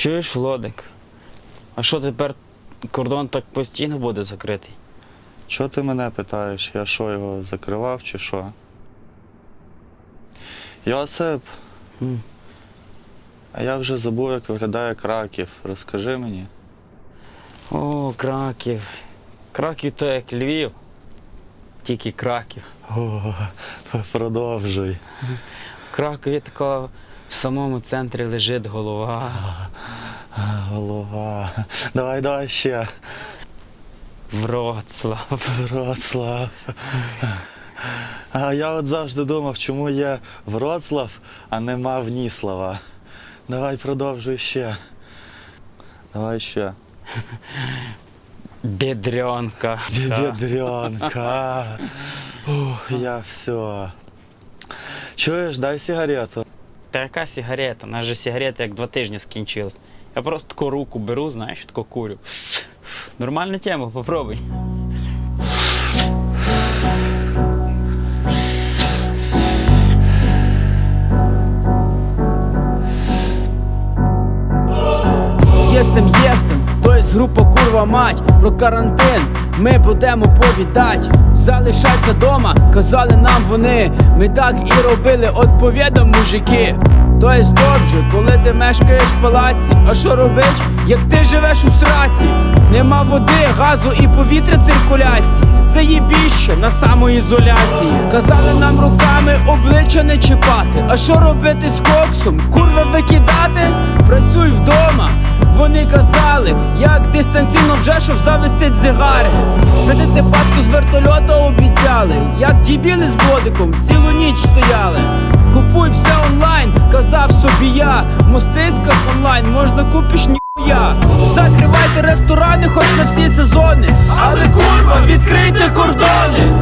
Чуєш, Володик? А що тепер кордон так постійно буде закритий? Чого ти мене питаєш? Я що його закривав чи що? Йосип, М. а я вже забув, як виглядає Краків. Розкажи мені. О, Краків. Краків то як Львів. Тільки Краків. О, продовжуй. В Кракові такого в самому центрі лежить голова. Голова. Давай, давай ще. Вроцлав. Вроцлав. А я от завжди думав, чому є Вроцлав, а нема Вніслава. Давай продовжуй ще. Давай ще. Бедренка. Бедренка. Ух, я все. Чуєш, дай сигарету. Та яка сигарета? У нас же сигарета як два тижні скінчилась. Я просто таку руку беру, знаєш, таку курю. Нормальна тема, попробуй. Єстем, єстем, то есть група курва мать Про карантин ми будемо повідать Залишайся дома, казали нам вони. Ми так і робили, відповідом мужики. То есть добре, коли ти мешкаєш в палаці. А що робить, як ти живеш у сраці? Нема води, газу і повітря циркуляції. Заєбіще на самоізоляції. Казали нам руками обличчя не чіпати. А що робити з коксом? Курва викидати? Працюй вдома. Вони казали, як дистанційно вже щоб завести дзигари. Святити паску з вертольота обіцяли, як дібіли з водиком цілу ніч стояли. Купуй все онлайн, казав собі я. В мостиськах онлайн можна купиш ніхуя. Закривайте ресторани, хоч на всі сезони. Але курва, відкрийте кордони.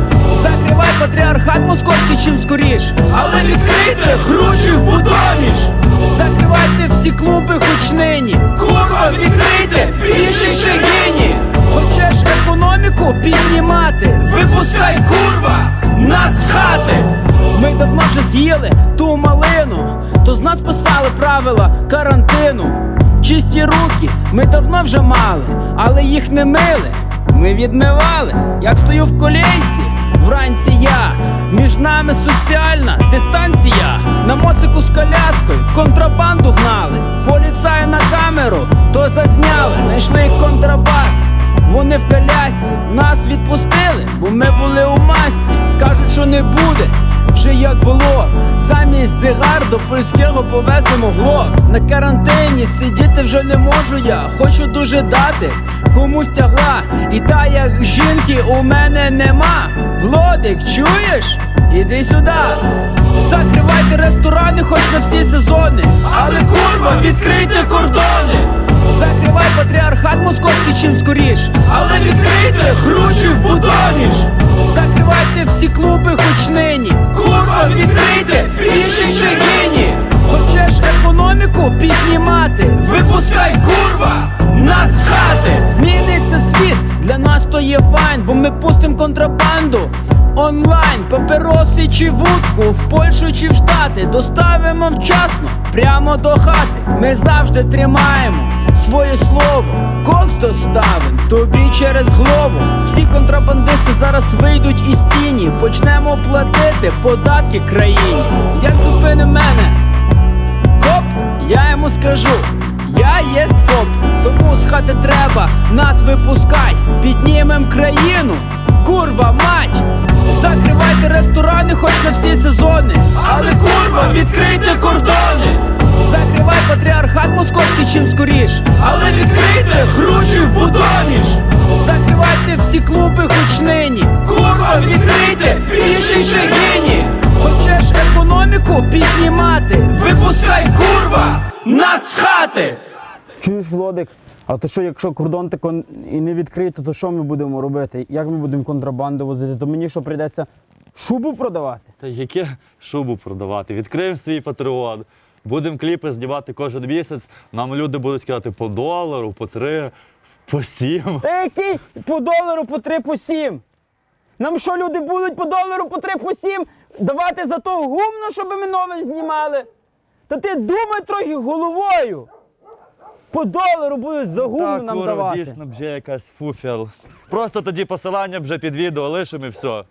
Закривай патріархат московський чим скоріш. Але відкрийте гроші в будоміж. Закривайте всі клуби хоч нині. Курва, відкрийте більше шагіні. Хочеш економіку піднімати? Випускай курва, нас з хати. Ми давно вже з'їли ту малину, то з нас писали правила карантину. Чисті руки ми давно вже мали, але їх не мили. Ми відмивали, як стою в колійці. Вранці я, між нами соціальна дистанція. На моцику з коляскою контрабанду гнали. Поліцаї на камеру то зазняли, знайшли контрабас. Вони в колясці нас відпустили, бо ми були у масці. Кажуть, що не буде, вже як було. Замість зигар до польського повезли могло. На карантині сидіти вже не можу я. Хочу дуже дати комусь тягла. І та як жінки у мене нема. Влодик, чуєш? Іди сюди. Закривайте ресторани, хоч на всі сезони. Але курва, відкрийте кордони. Закривай патріархат московський чим скоріш. Але відкрийте гроші в будоміж. Закривайте всі клуби хоч нині. Курва, відкрийте більше шагіні. Хочеш економіку піднімати? Випускай курва, нас з хати. Зміниться світ, для нас то є файн, бо ми пустим контрабанду. Онлайн, папероси чи вудку, в Польщу чи в Штати доставимо вчасно, прямо до хати. Ми завжди тримаємо своє слово, кокс доставим тобі через голову. Всі контрабандисти зараз вийдуть із тіні. Почнемо платити податки країні. Як зупини мене? Коп, я йому скажу. Я єсть ФОП, тому з хати треба нас випускать, піднімем країну, курва мать, закривайте ресторани, хоч на всі сезони, але курва, відкрийте чим скоріш, але відкрийте гроші в будоміж, закривайте всі клуби хоч нині, курва, відкрийте більше шагіні, хочеш економіку піднімати, випускай курва, нас з хати. Чуєш, Володик, а то що, якщо кордон тако і не відкрито, то що ми будемо робити? Як ми будемо контрабанду возити? То мені що прийдеться шубу продавати? Та яке шубу продавати? Відкриємо свій патреон. Будемо кліпи знімати кожен місяць. Нам люди будуть казати по долару, по три, по сім. Та який по долару по три по сім? Нам що люди будуть по долару по три по сім давати за то гумно, щоб ми нове знімали? Та ти думай трохи головою. По долару будуть за гумну Так, нам давати. дійсно, вже якась фуфел. Просто тоді посилання вже під відео лишимо і все.